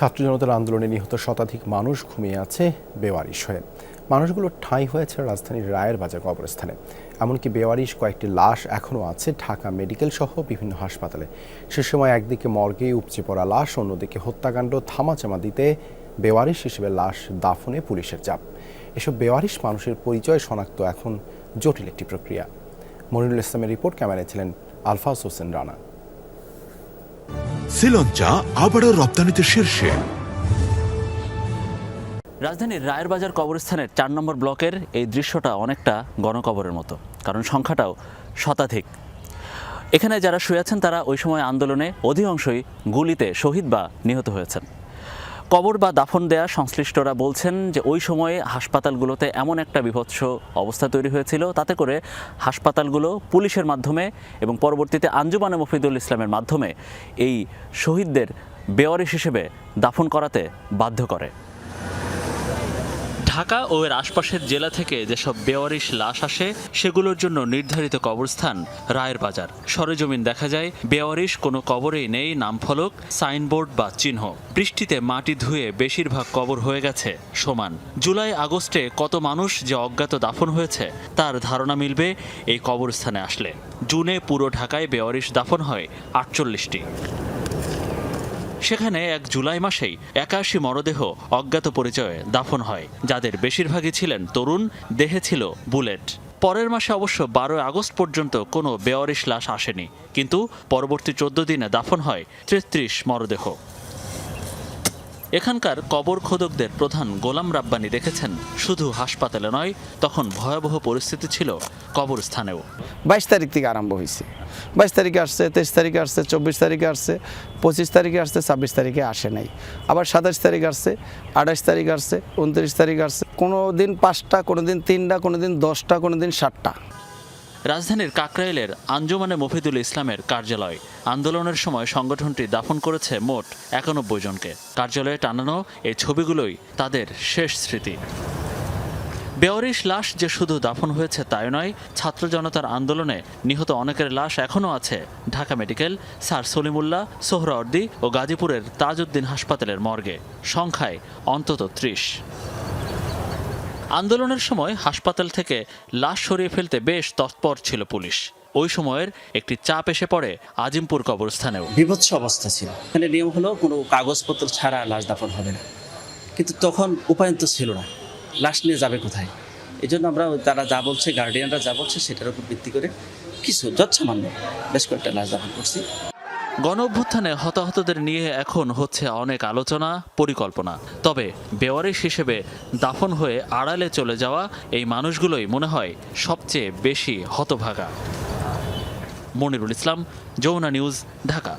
ছাত্র জনতার আন্দোলনে নিহত শতাধিক মানুষ ঘুমিয়ে আছে বেওয়ারিশ হয়ে। মানুষগুলো ঠাঁই হয়েছে রাজধানীর রায়ের বাজার কবরস্থানে। এমনকি বেওয়ারিশ কয়েকটি লাশ এখনও আছে ঢাকা মেডিকেল সহ বিভিন্ন হাসপাতালে। সে সময় একদিকে মর্গে উপচে পড়া লাশ, অন্যদিকে হত্যাকাণ্ড থামাচামা দিতে বেওয়ারিশ হিসেবে লাশ দাফনে পুলিশের চাপ। এসব বেওয়ারিশ মানুষের পরিচয় শনাক্ত এখন জটিল একটি প্রক্রিয়া। মনিরুল ইসলামের রিপোর্ট ক্যামেরায় ছিলেন আলফাজ হোসেন রানা। শ্রীলঞ্চা আবারও রপ্তানিতে শীর্ষে। রাজধানীর রায়েরবাজার কবরস্থানের চার নম্বর ব্লকের এই দৃশ্যটা অনেকটা গণকবরের মতো, কারণ সংখ্যাটাও শতাধিক। এখানে যারা শুয়ে আছেন তারা ওই সময় আন্দোলনে অধিকাংশই গুলিতে শহীদ বা নিহত হয়েছেন। কবর বা দাফন দেয়া সংশ্লিষ্টরা বলছেন যে ওই সময়ে হাসপাতালগুলোতে এমন একটা বিভৎস অবস্থা তৈরি হয়েছিল, তাতে করে হাসপাতালগুলো পুলিশের মাধ্যমে এবং পরবর্তীতে আঞ্জুমানে মফিদুল ইসলামের মাধ্যমে এই শহীদদের বেওয়ারিশ হিসেবে দাফন করাতে বাধ্য করে। ঢাকা ও এর আশপাশের জেলা থেকে যেসব বেওয়ারিশ লাশ আসে, সেগুলোর জন্য নির্ধারিত কবরস্থান রায়ের বাজার। সরেজমিন দেখা যায়, বেওয়ারিশ কোনো কবরেই নেই, নামফলক, সাইনবোর্ড বা চিহ্ন। বৃষ্টিতে মাটি ধুয়ে বেশিরভাগ কবর হয়ে গেছে, সমান। জুলাই, আগস্টে কত মানুষ যে অজ্ঞাত দাফন হয়েছে, তার ধারণা মিলবে এই কবরস্থানে আসলে। জুনে পুরো ঢাকায় বেওয়ারিশ দাফন হয় আটচল্লিশটি। সেখানে এক জুলাই মাসেই একাশি মরদেহ অজ্ঞাত পরিচয়ে দাফন হয়, যাদের বেশিরভাগই ছিলেন তরুণ, দেহে ছিল বুলেট। পরের মাসে অবশ্য বারো আগস্ট পর্যন্ত কোনো বেওয়ারিশ লাশ আসেনি, কিন্তু পরবর্তী চোদ্দ দিনে দাফন হয় তেত্রিশ মরদেহ। এখানকার কবর খোদকদের প্রধান গোলাম রাব্বানি দেখেছেন, শুধু হাসপাতালে নয়, তখন ভয়াবহ পরিস্থিতি ছিল কবরস্থানেও। বাইশ তারিখ থেকে আরম্ভ হয়েছে। বাইশ তারিখে আসছে, তেইশ তারিখে আসছে, চব্বিশ তারিখে আসছে, পঁচিশ তারিখে আসছে, ছাব্বিশ তারিখে আসে নাই। আবার সাতাশ তারিখ আসছে, আঠাশ তারিখ আসছে, উনত্রিশ তারিখ আসছে। কোনো দিন পাঁচটা, কোনো দিন তিনটা, কোনো দিন দশটা, কোনো দিন সাতটা। রাজধানীর কাকরাইলের আঞ্জুমানে মফিদুল ইসলামের কার্যালয়। আন্দোলনের সময় সংগঠনটি দাফন করেছে মোট একানব্বই জনকে। কার্যালয়ে টানানো এই ছবিগুলোই তাদের শেষ স্মৃতি। বেওয়ারিশ লাশ যে শুধু দাফন হয়েছে তাই নয়, ছাত্র জনতার আন্দোলনে নিহত অনেকের লাশ এখনও আছে। ঢাকা মেডিকেল, স্যার সলিমুল্লাহ, সোহরাওয়ার্দী ও গাজীপুরের তাজউদ্দিন হাসপাতালের মর্গে। সংখ্যায় অন্তত ত্রিশ। আন্দোলনের সময় হাসপাতাল থেকে লাশ সরিয়ে ফেলতে বেশ তৎপর ছিল পুলিশ। ওই সময়ের একটি চাপ এসে পড়ে আজিমপুর কবরস্থানেও। বিভৎস অবস্থা ছিল। এখানে নিয়ম হলো, কোনো কাগজপত্র ছাড়া লাশ দাফন হবে না। কিন্তু তখন উপায়ন তো ছিল না। লাশ নিয়ে যাবে কোথায়? এই জন্য আমরা তারা যা বলছে গার্ডিয়ানরা যা বলছে, সেটার উপর ভিত্তি করে কিছু যৎসামান্য বেশ কয়েকটা লাশ দাফন করছি। গণ অভ্যুত্থানে হতাহতদের নিয়ে এখন হচ্ছে অনেক আলোচনা, পরিকল্পনা। তবে বেওয়ারিশ হিসেবে দাফন হয়ে আড়ালে চলে যাওয়া এই মানুষগুলোই মনে হয় সবচেয়ে বেশি হতভাগা। মনিরুল ইসলাম, যমুনা নিউজ, ঢাকা।